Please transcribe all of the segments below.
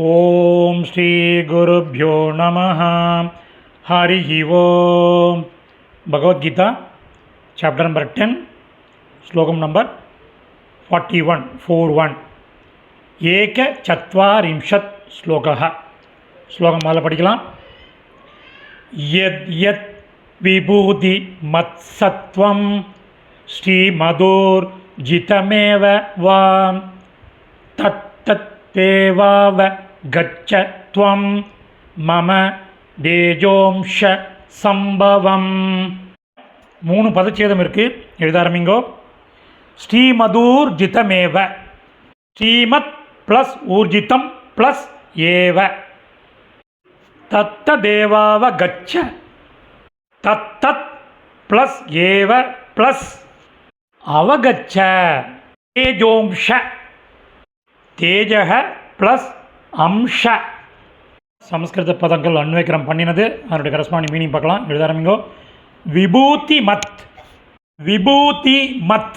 ॐ श्रीगुरुभ्यो नमः। हरिः ओम्। भगवद्गीता चाप्टर् नंबर टेन् श्लोकं number forty one four one एकचत्वारिंशत् श्लोकः। श्लोकं मोदल पठिकलाम् यद् यत् विभूति मत्सत्त्वं वा तत्तत्तेवाव ஜிதமேவ கச்ச துவம் மம தேஜோம்ஷ சம்பவம் மூணு பதச்சேதம் இருக்குது எழுத ஆரம்பிங்கோ. ஸ்ரீமதூர்ஜிதமேவ ஸ்ரீமத் ப்ளஸ் ஊர்ஜிதம் ப்ளஸ் ஏவ. தத்த தேவாவ கச்ச. தத்தத் ப்ளஸ் ஏவ ப்ளஸ் அவகச்ச. தேஜோம்ஷ. தேஜக ப்ளஸ் அம்ஷ. சமஸ்கிருத பதங்கள் அன்வேக்கரம் பண்ணினது. அதனுடைய கரஸ்பாண்டிங் மீனிங் பார்க்கலாம். எழுத ஆரம்பிங்கோ விபூதி மத். விபூதி மத்.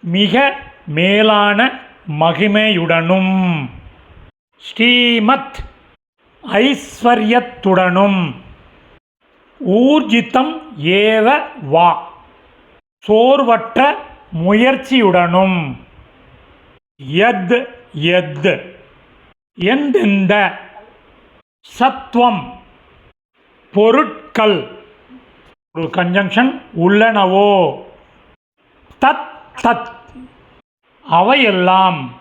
மிக மேலான மகிமையுடனும். ஸ்ரீமத் ஐஸ்வர்யத்துடனும். ஊர்ஜித்தம் ஏவ வா. சோர்வற்ற முயற்சியுடனும். எத் எத் எந்தெந்த சத்துவம் பொருட்கள். ஒரு கன்ஜங்ஷன் உள்ளனவோ? தத் தத். அவையெல்லாம்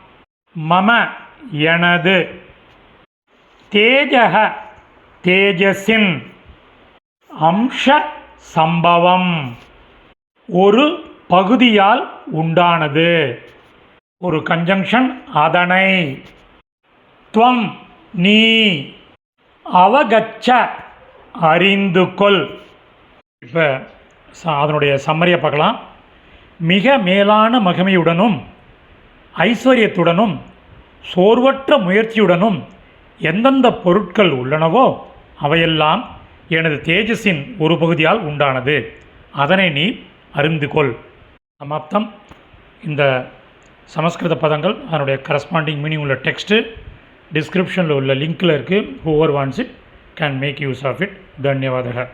மம எனது. தேஜக தேஜஸின் அம்ச சம்பவம். ஒரு பகுதியால் உண்டானது. ஒரு கன்ஜங்ஷன் அதனை. துவம் நீ. அவகச்ச. அறிந்து கொள் இப்போ அதனுடைய சம்மரியை பார்க்கலாம். மிக மேலான மகிமையுடனும் ஐஸ்வர்யத்துடனும் சோர்வற்ற முயற்சியுடனும் எந்தெந்த பொருட்கள் உள்ளனவோ அவையெல்லாம் எனது தேஜஸின் ஒரு பகுதியால் உண்டானது. அதனை நீ அறிந்து கொள் சமாப்தம். இந்த சமஸ்கிருத பதங்கள் அதனுடைய கரஸ்பாண்டிங் மீனிங் உள்ள டெக்ஸ்ட்டு டிஸ்கிரிப்ஷனில் உள்ள லிங்க்கில் இருக்குது whoever wants it can make use of it தன்யவாதக.